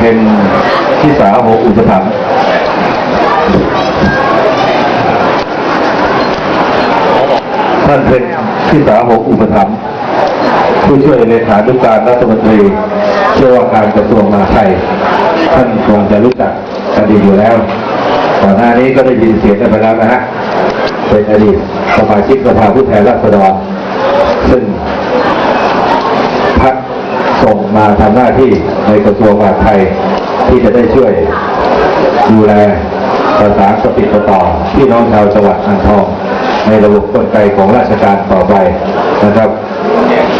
เป็นที่สาหกอุปถัมภ์ท่านเป็นที่สาหกอุปถัมภ์ผู้ช่วยเลขานุการรัฐมนตรีช่วยว่าการกระทรวงมหาดไทย ท่านคงจะรู้จักกันดีอยู่แล้วก่อนหน้านี้ก็ได้ยินเสียงกันไปแล้วนะฮะเป็นอดีตสมาชิกสภาผู้แทนราษฎรซึ่ง มาทำหน้าที่ในกระทรวงมหาดไทยที่จะได้ช่วยดูแลประสานสติดปรต่อพี่น้องชาวจังหวัดอ่างทอง ในระบบกลไกของราชการต่อไปนะครับ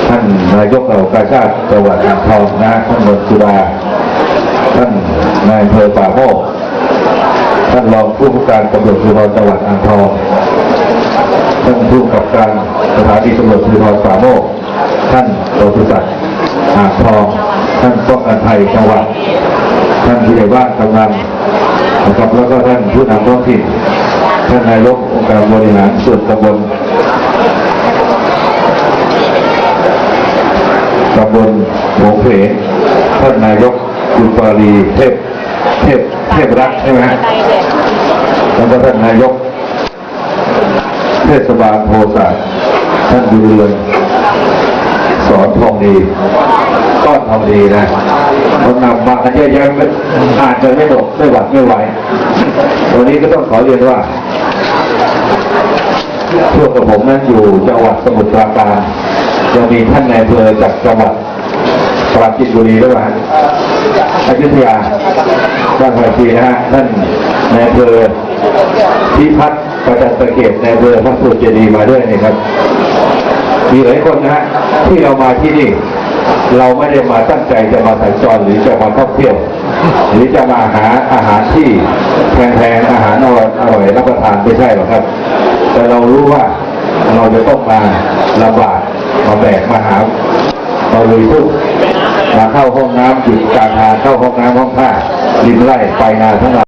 ท่านนายกเหล่ากาชาติจังหวัดอ่างทองนะท่านนนท์สุดาท่านนายอำเภอป่าโมกท่านรองผู้ผู้การตำรวจภูธรจังหวัดอ่างทองท่านผู้กำกับการสถานีตำรวจภูธรป่าโมกท่านโรสุศักดิ์อ่างทอง ท่านป้องกันภัย จังหวัดท่านผู้ใหญ่บ้านกำนันนะครับแล้วก็ท่านผู้นำท้องถิ่นท่านนายกองค์การบริหารส่วนตำบลตำบลหมงเพท่านนายกคุณปารีเทพเทพเทพรักใช่ไหมแล้วก็ท่านนายก เทศบาลโพสาท่านบุญเรือนสอนทองดี ก้อนทองดีนะ คนนำมากันเยอะแยะอ่านกันไม่หมดไม่หวัดไม่ไหววันนี้ก็ต้องขอเรียนว่าพวกกับผมนั้นอยู่จังหวัดสมุทรปราการยังมีท่านนายเภอจากจังหวัดปราจีนบุรีด้วยนะอยุธยาบ้านไผ่ทีนะฮะท่านนายเภอพิพัฒน์ประจันตะเกตในอำเภอพระสุเจดีมาด้วยนะครับ มีหลายคนนะฮะที่เรามาที่นี่ เราไม่ได้มาตั้งใจจะมาสัญจรหรือจะมาท่องเที่ยว หรือจะมาหาอาหารที่แพงๆอาหารอร่อยอร่อยรับประทานไม่ใช่หรอกครับ แต่เรารู้ว่าเราจะต้องมาลำบากมาแบกมาหามาลุยสู้มาเข้าห้องน้ำจุดการทางเข้าห้องน้ำห้องท่าริมไร่ไปงานทั้งหลาย